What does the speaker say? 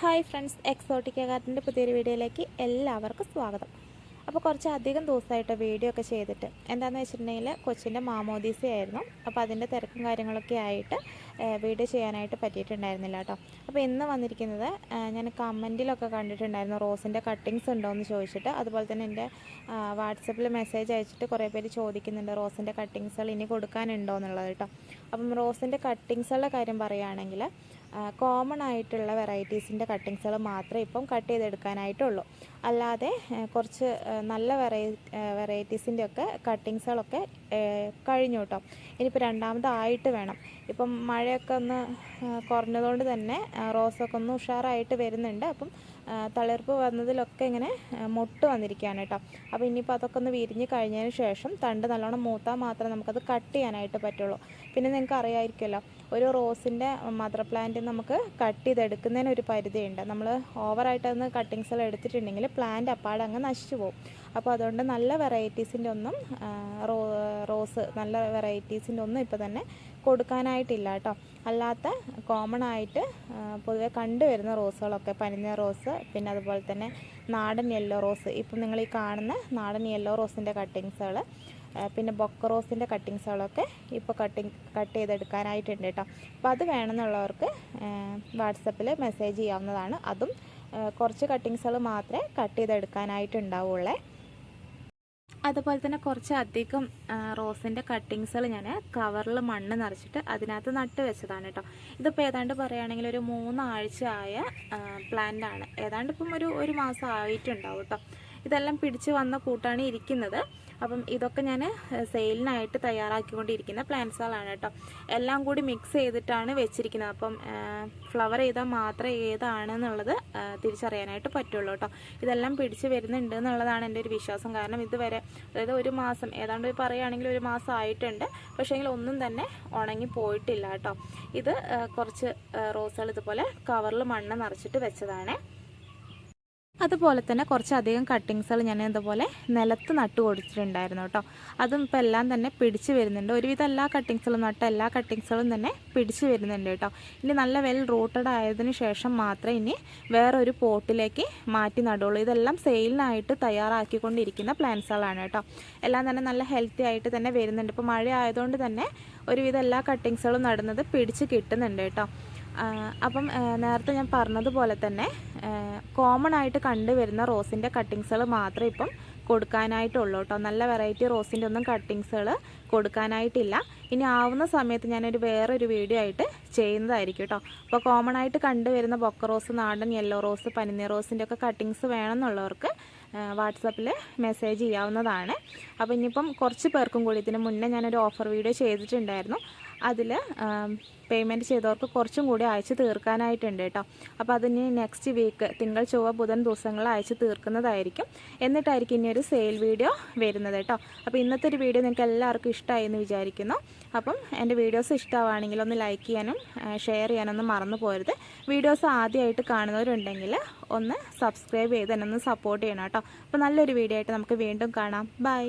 Hi friends exotic ഗാർഡന്റെ പുതിയൊരു വീഡിയോയിലേക്ക് എല്ലാവർക്കും സ്വാഗതം. അപ്പോൾ കുറച്ച് അധികം ദിവസമായിട്ട് വീഡിയോ ഒക്കെ ചെയ്തിട്ട് എന്താണെന്ന് വെച്ചിട്ടുണ്ടെങ്കിൽ കൊച്ചിന്റെ മാമോദീസയായിരുന്നു അപ്പോൾ അതിന്റെ തിരക്കും കാര്യങ്ങളൊക്കെ ആയിട്ട് വീഡിയോ ചെയ്യാനായിട്ട് പറ്റിയിട്ടുണ്ടായിരുന്നില്ല കേട്ടോ. അപ്പോൾ ഇന്ന് വന്നിരിക്കുന്നത് ഞാൻ കമന്റിലൊക്കെ കണ്ടിട്ടുണ്ടായിരുന്നു റോസിന്റെ കട്ടിങ്സ് ഉണ്ടോ എന്ന് ചോദിച്ചിട്ട്. അതുപോലെ തന്നെ എന്റെ വാട്സപ്പിൽ മെസ്സേജ് അയച്ചിട്ട് കുറേ പേര് ചോദിക്കുന്നുണ്ട് റോസിന്റെ കട്ടിങ്സുകൾ ഇനി കൊടുക്കാനുണ്ടോ എന്നുള്ളത് കേട്ടോ. അപ്പം റോസിന്റെ കട്ടിങ്സുകളുടെ കാര്യം പറയുകയാണെങ്കിൽ കോമൺ ആയിട്ടുള്ള വെറൈറ്റീസിന്റെ കട്ടിങ്സുകൾ മാത്രമേ ഇപ്പം കട്ട് ചെയ്തെടുക്കാനായിട്ടുള്ളൂ. അല്ലാതെ കുറച്ച് നല്ല വെറൈ വെറൈറ്റീസിന്റെ ഒക്കെ കട്ടിങ്സുകളൊക്കെ കഴിഞ്ഞു കേട്ടോ ഇനിയിപ്പോൾ രണ്ടാമതായിട്ട് വേണം. ഇപ്പം മഴയൊക്കെ ഒന്ന് കുറഞ്ഞതുകൊണ്ട് തന്നെ റോസൊക്കെ ഒന്ന് ഉഷാറായിട്ട് വരുന്നുണ്ട്. അപ്പം തളിർപ്പ് വന്നതിലൊക്കെ ഇങ്ങനെ മൊട്ട് വന്നിരിക്കുകയാണ് കേട്ടോ. അപ്പോൾ ഇനിയിപ്പോൾ അതൊക്കെ ഒന്ന് വിരിഞ്ഞ് കഴിഞ്ഞതിന് ശേഷം തണ്ട് നല്ലോണം മൂത്താൽ മാത്രമേ നമുക്കത് കട്ട് ചെയ്യാനായിട്ട് പറ്റുള്ളൂ. പിന്നെ നിങ്ങൾക്ക് അറിയാമായിരിക്കുമല്ലോ ഒരു റോസിന്റെ മദർ പ്ലാന്റ് നമുക്ക് കട്ട് ചെയ്തെടുക്കുന്നതിന് ഒരു പരിധിയുണ്ട്. നമ്മൾ ഓവറായിട്ടൊന്ന് കട്ടിങ്സ് എല്ലാം എടുത്തിട്ടുണ്ടെങ്കിൽ പ്ലാന്റ് അപ്പാടെ അങ്ങ് നശിച്ചു പോകും. അപ്പോൾ അതുകൊണ്ട് നല്ല വെറൈറ്റീസിന്റെ ഒന്നും റോ റോസ് നല്ല വെറൈറ്റീസിന്റെ ഒന്നും ഇപ്പോൾ തന്നെ കൊടുക്കാനായിട്ടില്ല കേട്ടോ. അല്ലാത്ത കോമൺ ആയിട്ട് പൊതുവെ കണ്ടുവരുന്ന റോസുകളൊക്കെ പനിഞ്ഞ റോസ് പിന്നെ അതുപോലെ തന്നെ നാടൻ യെല്ലോ റോസ് ഇപ്പം നിങ്ങൾ ഈ കാണുന്ന നാടൻ യെല്ലോ റോസിന്റെ കട്ടിങ്സുകൾ പിന്നെ ബൊക്ക റോസിന്റെ കട്ടിങ്സുകളൊക്കെ ഇപ്പോൾ കട്ടിങ് കട്ട് ചെയ്തെടുക്കാനായിട്ടുണ്ട് കേട്ടോ. അപ്പോൾ അത് വേണമെന്നുള്ളവർക്ക് വാട്സപ്പിൽ മെസ്സേജ് ചെയ്യാവുന്നതാണ്. അതും കുറച്ച് കട്ടിങ്സുകൾ മാത്രമേ കട്ട് ചെയ്തെടുക്കാനായിട്ടുണ്ടാവുള്ളേ. അതുപോലെ തന്നെ കുറച്ച് അധികം റോസിന്റെ കട്ടിങ്സുകൾ ഞാൻ കവറിൽ മണ്ണ് നിറച്ചിട്ട് അതിനകത്ത് നട്ട് വെച്ചതാണ് കേട്ടോ. ഇതിപ്പോൾ ഏതാണ്ട് പറയുകയാണെങ്കിൽ ഒരു മൂന്നാഴ്ച ആയ പ്ലാന്റാണ് ഏതാണ്ട് ഇപ്പം ഒരു ഒരു മാസം ആയിട്ടുണ്ടാവും കേട്ടോ. ഇതെല്ലാം പിടിച്ച് വന്ന കൂട്ടാണ് ഇരിക്കുന്നത്. അപ്പം ഇതൊക്കെ ഞാൻ സെയിലിനായിട്ട് തയ്യാറാക്കിക്കൊണ്ടിരിക്കുന്ന പ്ലാന്റ്സുകളാണ് കേട്ടോ. എല്ലാം കൂടി മിക്സ് ചെയ്തിട്ടാണ് വെച്ചിരിക്കുന്നത്. അപ്പം ഫ്ലവർ ചെയ്താൽ മാത്രം ഏതാണെന്നുള്ളത് തിരിച്ചറിയാനായിട്ട് പറ്റുള്ളൂ കേട്ടോ. ഇതെല്ലാം പിടിച്ച് വരുന്നുണ്ട് എന്നുള്ളതാണ് എന്റെ ഒരു വിശ്വാസം. കാരണം ഇതുവരെ അതായത് ഒരു മാസം ഏതാണ്ട് പറയുകയാണെങ്കിൽ ഒരു മാസം ആയിട്ടുണ്ട്. പക്ഷേങ്കിൽ ഒന്നും തന്നെ ഉണങ്ങി പോയിട്ടില്ല കേട്ടോ. ഇത് കുറച്ച് റോസുകൾ ഇതുപോലെ കവറിൽ മണ്ണ് നിറച്ചിട്ട് വെച്ചതാണ്. അതുപോലെ തന്നെ കുറച്ചധികം കട്ടിങ്സുകൾ ഞാൻ ഇതുപോലെ നിലത്ത് നട്ട് കൊടുത്തിട്ടുണ്ടായിരുന്നു കേട്ടോ. അതും ഇപ്പോൾ എല്ലാം തന്നെ പിടിച്ച് വരുന്നുണ്ട്. ഒരുവിധം എല്ലാ കട്ടിങ്സുകളും നട്ട എല്ലാ കട്ടിങ്സുകളും തന്നെ പിടിച്ച് വരുന്നുണ്ട് കേട്ടോ. ഇനി നല്ല വെൽ റൂട്ടഡ് ആയതിനു ശേഷം മാത്രമേ ഇനി വേറൊരു പോട്ടിലേക്ക് മാറ്റി നടുള്ളൂ. ഇതെല്ലാം സെയിലിനായിട്ട് തയ്യാറാക്കിക്കൊണ്ടിരിക്കുന്ന പ്ലാന്റ്സുകളാണ് കേട്ടോ. എല്ലാം തന്നെ നല്ല ഹെൽത്തി ആയിട്ട് തന്നെ വരുന്നുണ്ട്. ഇപ്പോൾ മഴ ആയതുകൊണ്ട് തന്നെ ഒരുവിധം എല്ലാ കട്ടിങ്സുകളും നടുന്നത് പിടിച്ച് കിട്ടുന്നുണ്ട് കേട്ടോ. അപ്പം നേരത്തെ ഞാൻ പറഞ്ഞതുപോലെ തന്നെ കോമൺ ആയിട്ട് കണ്ടുവരുന്ന റോസിന്റെ കട്ടിങ്സുകൾ മാത്രമേ ഇപ്പം കൊടുക്കാനായിട്ടുള്ളൂ കേട്ടോ നല്ല വെറൈറ്റി റോസിന്റെ ഒന്നും കട്ടിങ്സുകൾ കൊടുക്കാനായിട്ടില്ല. ഇനി ആവുന്ന സമയത്ത് ഞാനൊരു വേറൊരു വീഡിയോ ആയിട്ട് ചെയ്യുന്നതായിരിക്കും കേട്ടോ അപ്പോൾ കോമൺ ആയിട്ട് കണ്ടുവരുന്ന ബൊക്ക റോസ് നാടൻ യെല്ലോ റോസ് പനിനീർ റോസിന്റെ ഒക്കെ കട്ടിങ്സ് വേണമെന്നുള്ളവർക്ക് വാട്സപ്പിൽ മെസ്സേജ് ചെയ്യാവുന്നതാണ്. അപ്പോൾ ഇനിയിപ്പം കുറച്ച് പേർക്കും കൂടി ഇതിന് മുന്നേ ഞാനൊരു ഓഫർ വീഡിയോ ചെയ്തിട്ടുണ്ടായിരുന്നു. അതിൽ പേയ്മെന്റ് ചെയ്തവർക്ക് കുറച്ചും കൂടി അയച്ച് തീർക്കാനായിട്ടുണ്ട് കേട്ടോ. അപ്പോൾ അതിന് നെക്സ്റ്റ് വീക്ക് തിങ്കൾ ചൊവ്വ ബുധൻ ദിവസങ്ങൾ അയച്ച് തീർക്കുന്നതായിരിക്കും. എന്നിട്ടായിരിക്കും ഇനിയൊരു സെയിൽ വീഡിയോ വരുന്നത് കേട്ടോ. അപ്പോൾ ഇന്നത്തെ ഒരു വീഡിയോ നിങ്ങൾക്ക് എല്ലാവർക്കും ഇഷ്ടമായി എന്ന് വിചാരിക്കുന്നു. അപ്പം എന്റെ വീഡിയോസ് ഇഷ്ടമാണെങ്കിൽ ഒന്ന് ലൈക്ക് ചെയ്യാനും ഷെയർ ചെയ്യാനൊന്നും മറന്നു പോരുത്. വീഡിയോസ് ആദ്യമായിട്ട് കാണുന്നവരുണ്ടെങ്കിൽ ഒന്ന് സബ്സ്ക്രൈബ് ചെയ്ത് എന്നെ ഒന്ന് സപ്പോർട്ട് ചെയ്യണം കേട്ടോ. അപ്പോൾ നല്ലൊരു വീഡിയോ ആയിട്ട് നമുക്ക് വീണ്ടും കാണാം. ബൈ